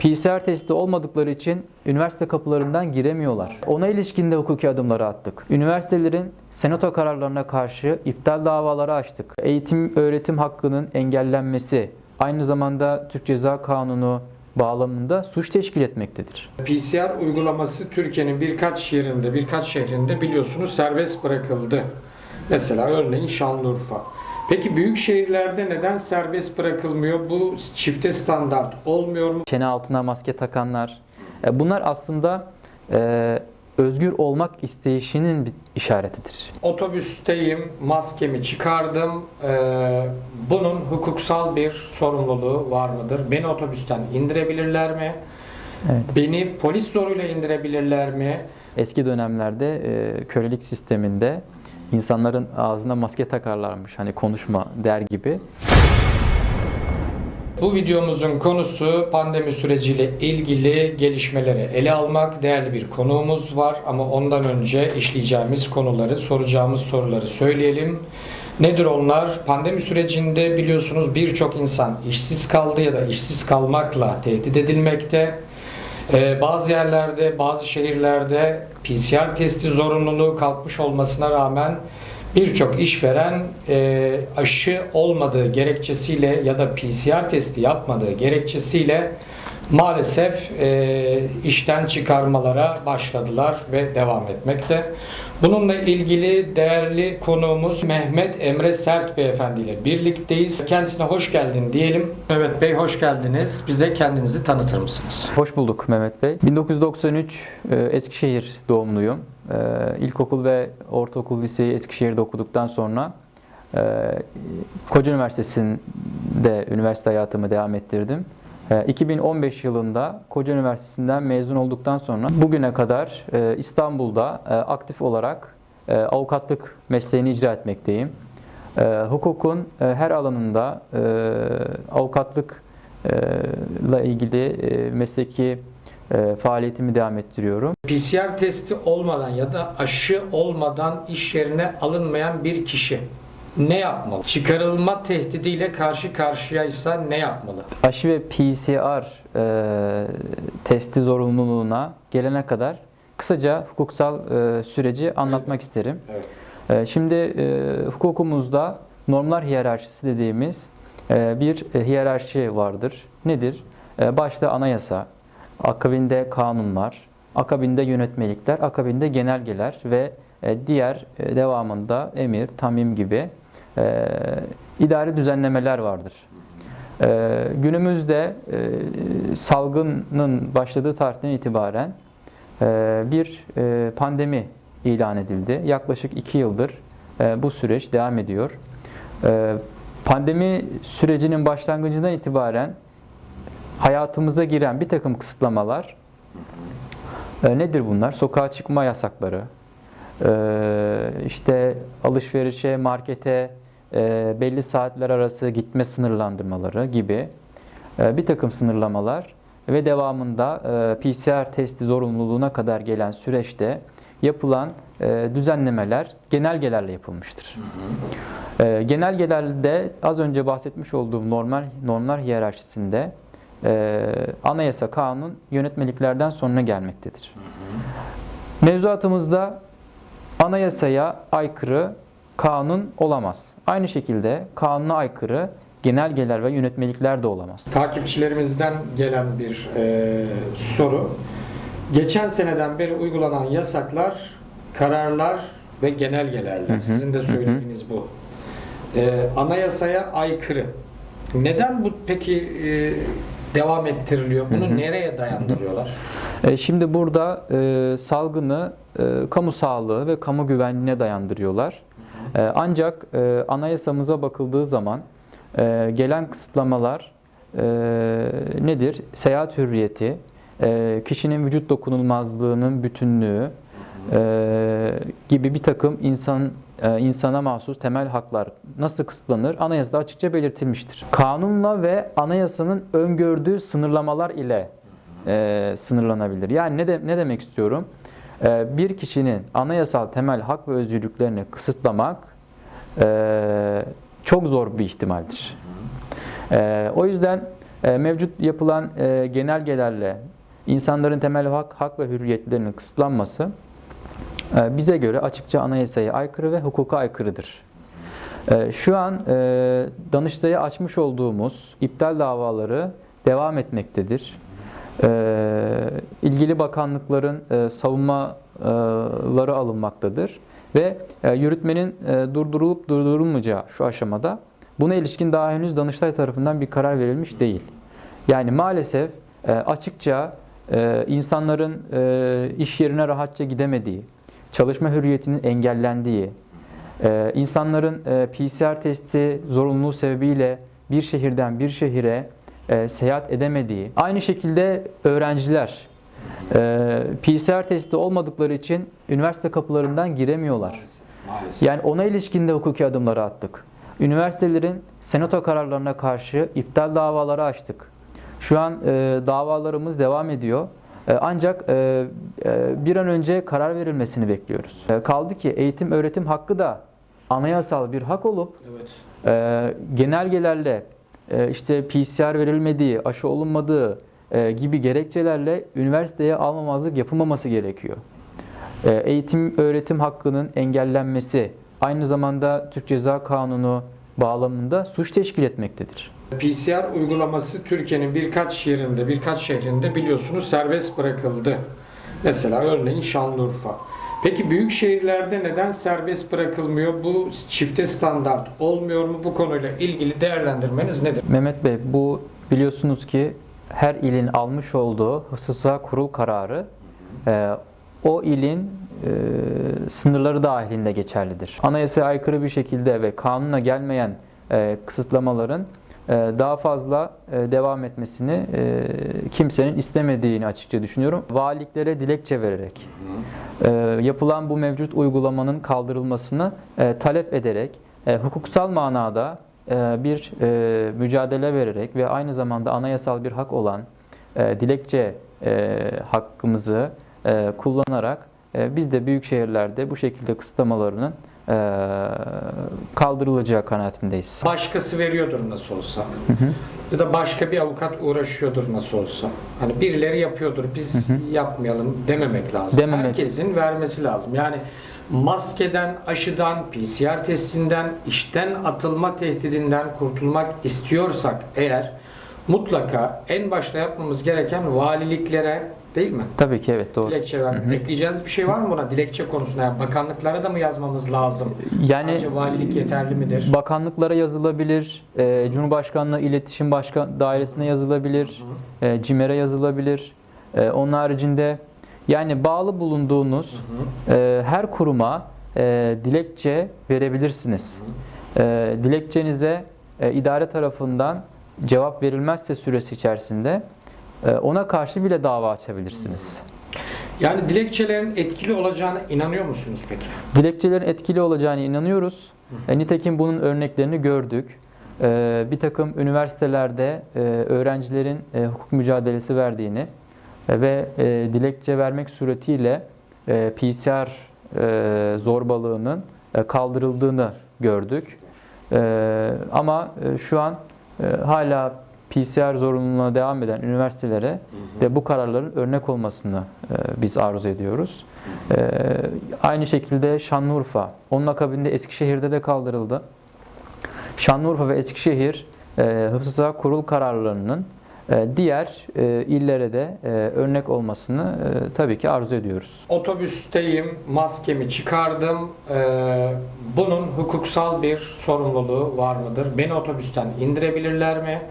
PCR testi olmadıkları için üniversite kapılarından giremiyorlar. Ona ilişkin de hukuki adımları attık. Üniversitelerin senato kararlarına karşı iptal davaları açtık. Eğitim öğretim hakkının engellenmesi aynı zamanda Türk Ceza Kanunu bağlamında suç teşkil etmektedir. PCR uygulaması Türkiye'nin birkaç yerinde, birkaç şehrinde biliyorsunuz serbest bırakıldı. Mesela örneğin Şanlıurfa. Peki büyük şehirlerde neden serbest bırakılmıyor? Bu çifte standart olmuyor mu? Çene altına maske takanlar. E, Bunlar aslında e, özgür olmak isteyişinin bir işaretidir. Otobüsteyim, maskemi çıkardım. Ee, bunun hukuksal bir sorumluluğu var mıdır? Beni otobüsten indirebilirler mi? Evet. Beni polis zoruyla indirebilirler mi? Eski dönemlerde e, kölelik sisteminde insanların ağzına maske takarlarmış hani konuşma der gibi. Bu videomuzun konusu pandemi süreciyle ilgili gelişmeleri ele almak. Değerli bir konuğumuz var ama ondan önce işleyeceğimiz konuları, soracağımız soruları söyleyelim. Nedir onlar? Pandemi sürecinde biliyorsunuz birçok insan işsiz kaldı ya da işsiz kalmakla tehdit edilmekte. Ee, bazı yerlerde, bazı şehirlerde PCR testi zorunluluğu kalkmış olmasına rağmen birçok işveren e, aşı olmadığı gerekçesiyle ya da PCR testi yapmadığı gerekçesiyle maalesef e, işten çıkarmalara başladılar ve devam etmekte. Bununla ilgili değerli konuğumuz Mehmet Emre Sert Beyefendi ile birlikteyiz. Kendisine hoş geldin diyelim. Mehmet Bey hoş geldiniz. Bize kendinizi tanıtır mısınız? Hoş bulduk Mehmet Bey. 1993 e, Eskişehir doğumluyum. E, İlkokul ve ortaokul liseyi Eskişehir'de okuduktan sonra e, Koca Üniversitesi'nde üniversite hayatımı devam ettirdim. E, 2015 yılında Koca Üniversitesi'nden mezun olduktan sonra bugüne kadar e, İstanbul'da e, aktif olarak e, avukatlık mesleğini icra etmekteyim. Hukukun her alanında avukatlık ile ilgili mesleki faaliyetimi devam ettiriyorum. PCR testi olmadan ya da aşı olmadan iş yerine alınmayan bir kişi ne yapmalı? Çıkarılma tehdidiyle karşı karşıyaysa ne yapmalı? Aşı ve PCR e, testi zorunluluğuna gelene kadar kısaca hukuksal e, süreci anlatmak isterim. Evet. E, şimdi e, hukukumuzda normlar hiyerarşisi dediğimiz e, bir e, hiyerarşi vardır. Nedir? E, başta anayasa, akabinde kanunlar, akabinde yönetmelikler, akabinde genelgeler ve e, diğer e, devamında emir, tamim gibi e, idari düzenlemeler vardır. E, günümüzde e, salgının başladığı tarihten itibaren e, bir e, pandemi ilan edildi. Yaklaşık iki yıldır e, bu süreç devam ediyor. E, pandemi sürecinin başlangıcından itibaren hayatımıza giren bir takım kısıtlamalar e, nedir bunlar? Sokağa çıkma yasakları, e, işte alışverişe, markete e, belli saatler arası gitme sınırlandırmaları gibi e, bir takım sınırlamalar ve devamında e, PCR testi zorunluluğuna kadar gelen süreçte yapılan e, düzenlemeler genelgelerle yapılmıştır. E, genelgelerde az önce bahsetmiş olduğum normal normlar hiyerarşisinde e, anayasa, kanun yönetmeliklerden sonra gelmektedir. Mevzuatımızda anayasaya aykırı kanun olamaz. Aynı şekilde kanuna aykırı genelgeler ve yönetmelikler de olamaz. Takipçilerimizden gelen bir e, soru. Geçen seneden beri uygulanan yasaklar, kararlar ve genelgelerler. hı, Sizin de hı hı. söylediğiniz bu. E, anayasaya aykırı. Neden bu peki e, devam ettiriliyor? Bunu Hı hı. nereye dayandırıyorlar? E, Şimdi burada e, salgını e, kamu sağlığı ve kamu güvenliğine dayandırıyorlar. E, ancak e, anayasamıza bakıldığı zaman e, gelen kısıtlamalar e, nedir? Seyahat hürriyeti, kişinin vücut dokunulmazlığının bütünlüğü gibi bir takım insan insana mahsus temel haklar nasıl kısıtlanır? Anayasada açıkça belirtilmiştir. Kanunla ve anayasanın öngördüğü sınırlamalar ile e, sınırlanabilir. Yani ne de, ne demek istiyorum? E, bir kişinin anayasal temel hak ve özgürlüklerini kısıtlamak e, çok zor bir ihtimaldir. E, o yüzden e, mevcut yapılan genelgelerle insanların temel hak, hak ve hürriyetlerinin kısıtlanması bize göre açıkça anayasaya aykırı ve hukuka aykırıdır. Şu an Danıştay'a açmış olduğumuz iptal davaları devam etmektedir. E, ilgili bakanlıkların e, savunmaları alınmaktadır ve e, yürütmenin e, durdurulup durdurulmayacağı şu aşamada buna ilişkin daha henüz Danıştay tarafından bir karar verilmiş değil. Yani maalesef açıkça insanların iş yerine rahatça gidemediği, çalışma hürriyetinin engellendiği, ee, insanların PCR testi zorunluluğu sebebiyle bir şehirden bir şehire e, seyahat edemediği, aynı şekilde öğrenciler e, PCR testi olmadıkları için üniversite kapılarından giremiyorlar. Maalesef. Yani ona ilişkin de hukuki adımları attık. Üniversitelerin senato kararlarına karşı iptal davaları açtık. Şu an e, davalarımız devam ediyor. E, ancak e, e, bir an önce karar verilmesini bekliyoruz. E, kaldı ki eğitim öğretim hakkı da anayasal bir hak olup Evet. e, genelgelerle işte PCR verilmediği, aşı olunmadığı e, gibi gerekçelerle üniversiteye almamazlık yapılmaması gerekiyor. E, eğitim öğretim hakkının engellenmesi aynı zamanda Türk Ceza Kanunu bağlamında suç teşkil etmektedir. PCR uygulaması Türkiye'nin birkaç yerinde, birkaç şehrinde biliyorsunuz serbest bırakıldı. Mesela örneğin Şanlıurfa. Peki büyük şehirlerde neden serbest bırakılmıyor? Bu çifte standart olmuyor mu? Bu konuyla ilgili değerlendirmeniz nedir? Mehmet Bey bu biliyorsunuz ki her ilin almış olduğu hususa kurul kararı e, o ilin e, sınırları dahilinde geçerlidir. Anayasaya aykırı bir şekilde ve kanuna gelmeyen e, kısıtlamaların daha fazla e, devam etmesini e, kimsenin istemediğini açıkça düşünüyorum. Valiliklere dilekçe vererek e, yapılan bu mevcut uygulamanın kaldırılmasını e, talep ederek e, hukuksal manada e, bir e, mücadele vererek ve aynı zamanda anayasal bir hak olan e, dilekçe e, hakkımızı e, kullanarak e, biz de büyük şehirlerde bu şekilde kısıtlamalarının e, kaldırılacağı kanaatindeyiz. Başkası veriyordur nasıl olsa. Ya da başka bir avukat uğraşıyordur nasıl olsa. Hani birileri yapıyordur biz yapmayalım dememek lazım. Dememek. Herkesin vermesi lazım. Yani maskeden, aşıdan, PCR testinden, işten atılma tehdidinden kurtulmak istiyorsak eğer mutlaka en başta yapmamız gereken valiliklere değil mi? Tabii ki evet doğru. Dilekçe vermek. Ekleyeceğiniz bir şey var mı buna dilekçe konusunda? Yani bakanlıklara da mı yazmamız lazım? Yani Sadece valilik yeterli midir? bakanlıklara yazılabilir, e, Cumhurbaşkanlığı İletişim Başkan Dairesi'ne yazılabilir, e, CİMER'e yazılabilir. E, onun haricinde yani bağlı bulunduğunuz e, her kuruma e, dilekçe verebilirsiniz. E, dilekçenize e, idare tarafından cevap verilmezse süresi içerisinde ona karşı bile dava açabilirsiniz. Yani dilekçelerin etkili olacağına inanıyor musunuz peki? Dilekçelerin etkili olacağına inanıyoruz. E, nitekim bunun örneklerini gördük. E, bir takım üniversitelerde e, öğrencilerin e, hukuk mücadelesi verdiğini e, ve e, dilekçe vermek suretiyle e, PCR e, zorbalığının e, kaldırıldığını gördük. E, ama e, şu an e, hala PCR zorunluluğuna devam eden üniversitelere de bu kararların örnek olmasını e, biz arzu ediyoruz. E, aynı şekilde Şanlıurfa, onun akabinde Eskişehir'de de kaldırıldı. Şanlıurfa ve Eskişehir e, hıfzı kurul kararlarının e, diğer e, illere de e, örnek olmasını e, tabii ki arzu ediyoruz. Otobüsteyim, maskemi çıkardım. Bunun hukuksal bir sorumluluğu var mıdır? Beni otobüsten indirebilirler mi?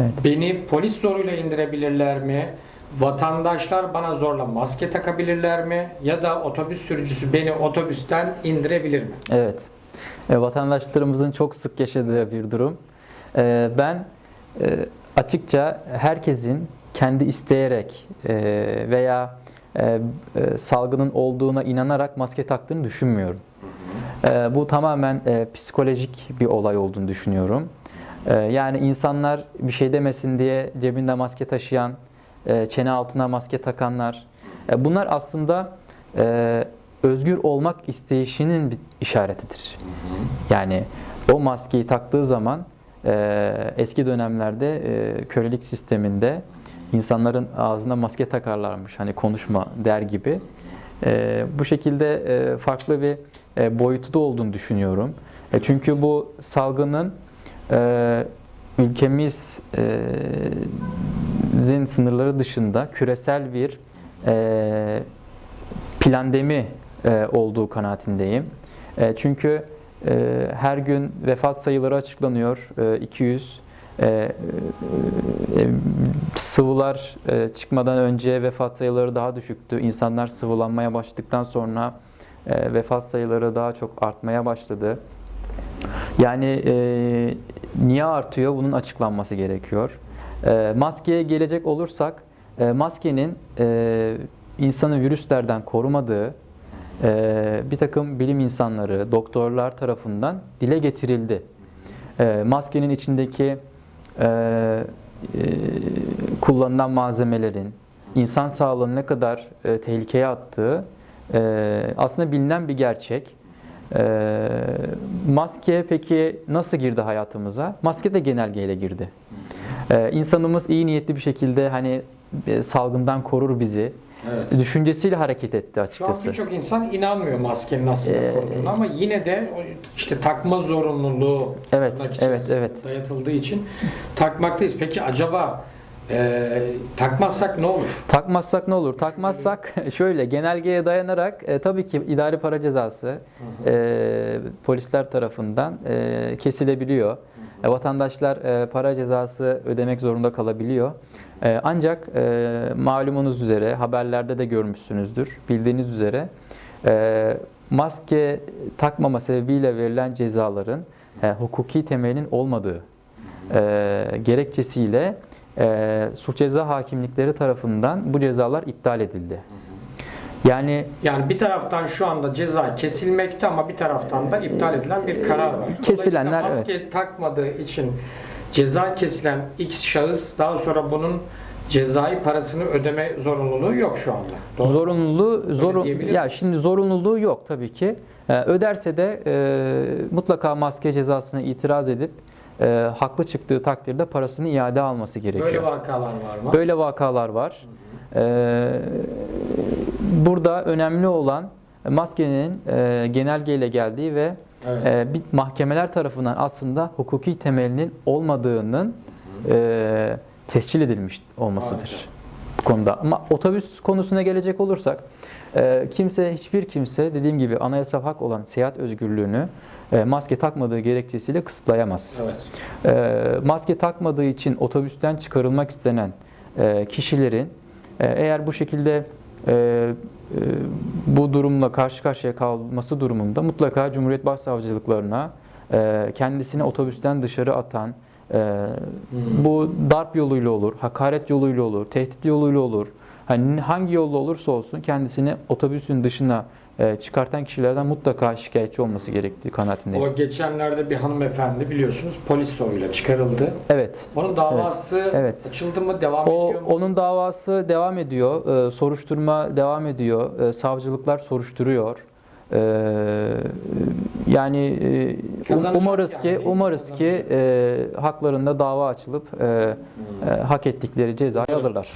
Evet. Beni polis zoruyla indirebilirler mi? Vatandaşlar bana zorla maske takabilirler mi? Ya da otobüs sürücüsü beni otobüsten indirebilir mi? Evet. E, vatandaşlarımızın çok sık yaşadığı bir durum. E, ben e, açıkça herkesin kendi isteyerek e, veya e, e, salgının olduğuna inanarak maske taktığını düşünmüyorum. E, bu tamamen e, psikolojik bir olay olduğunu düşünüyorum. E, yani insanlar bir şey demesin diye cebinde maske taşıyan, e, çene altına maske takanlar, e, bunlar aslında e, özgür olmak isteyişinin bir işaretidir. Yani o maskeyi taktığı zaman eski dönemlerde kölelik sisteminde insanların ağzına maske takarlarmış hani konuşma der gibi. Bu şekilde farklı bir boyutu da olduğunu düşünüyorum. Çünkü bu salgının e, ülkemizin sınırları dışında küresel bir e, plandemi e, olduğu kanaatindeyim. E, çünkü her gün vefat sayıları açıklanıyor. E, 200 e, sıvılar çıkmadan önce vefat sayıları daha düşüktü. İnsanlar sıvılanmaya başladıktan sonra vefat sayıları daha çok artmaya başladı. Yani e, niye artıyor? Bunun açıklanması gerekiyor. E, maskeye gelecek olursak, e, maskenin e, insanı virüslerden korumadığı e, bir takım bilim insanları, doktorlar tarafından dile getirildi. E, maskenin içindeki e, e, kullanılan malzemelerin insan sağlığını ne kadar e, tehlikeye attığı e, aslında bilinen bir gerçek. E, maske peki nasıl girdi hayatımıza? Maske de genelgeyle girdi. E, insanımız iyi niyetli bir şekilde hani e, salgından korur bizi Evet. düşüncesiyle hareket etti Şu an açıkçası. birçok insan inanmıyor maskenin aslında Ee, koruduğuna ama yine de işte takma zorunluluğu Evet, evet, evet. dayatıldığı için takmaktayız. Peki acaba e, takmazsak ne olur? Takmazsak ne olur? Takmazsak şöyle genelgeye dayanarak e, tabii ki idari para cezası e, polisler tarafından e, kesilebiliyor. E, vatandaşlar e, para cezası ödemek zorunda kalabiliyor. E, ancak e, malumunuz üzere haberlerde de görmüşsünüzdür. Bildiğiniz üzere e, maske takmama sebebiyle verilen cezaların e, hukuki temelin olmadığı e, gerekçesiyle e, suç ceza hakimlikleri tarafından bu cezalar iptal edildi. Yani Yani bir taraftan şu anda ceza kesilmekte ama bir taraftan da iptal edilen bir karar var. Kesilenler, Dolayısıyla maske takmadığı için ceza kesilen X şahıs daha sonra bunun cezai parasını ödeme zorunluluğu yok şu anda. Doğru zorunluluğu zorun ya şimdi zorunluluğu yok tabii ki. E, öderse de e, mutlaka maske cezasına itiraz edip e, haklı çıktığı takdirde parasını iade alması gerekiyor. Böyle vakalar var mı? Böyle vakalar var. Ee, burada önemli olan maskenin e, genelgeyle geldiği ve Evet. e, bir mahkemeler tarafından aslında hukuki temelinin olmadığının e, tescil edilmiş olmasıdır Harika. bu konuda. Ama otobüs konusuna gelecek olursak e, kimse hiçbir kimse dediğim gibi anayasal hak olan seyahat özgürlüğünü e, maske takmadığı gerekçesiyle kısıtlayamaz. Evet. E, maske takmadığı için otobüsten çıkarılmak istenen e, kişilerin e, eğer bu şekilde bu durumla karşı karşıya kalması durumunda mutlaka Cumhuriyet Başsavcılıklarına kendisini otobüsten dışarı atan e, bu darp yoluyla olur, hakaret yoluyla olur, tehdit yoluyla olur. Hani hangi yolla olursa olsun kendisini otobüsün dışına e, çıkartan kişilerden mutlaka şikayetçi olması gerektiği kanaatindeyim. O geçenlerde bir hanımefendi biliyorsunuz polis soruyla çıkarıldı. Evet. Onun davası evet. açıldı mı? Devam O ediyor mu? onun davası devam ediyor. Ee, soruşturma devam ediyor. Ee, savcılıklar soruşturuyor. Ee, yani e, Kazanacak umarız ki yani, umarız ki e, haklarında dava açılıp e, e, hak ettikleri cezayı alırlar.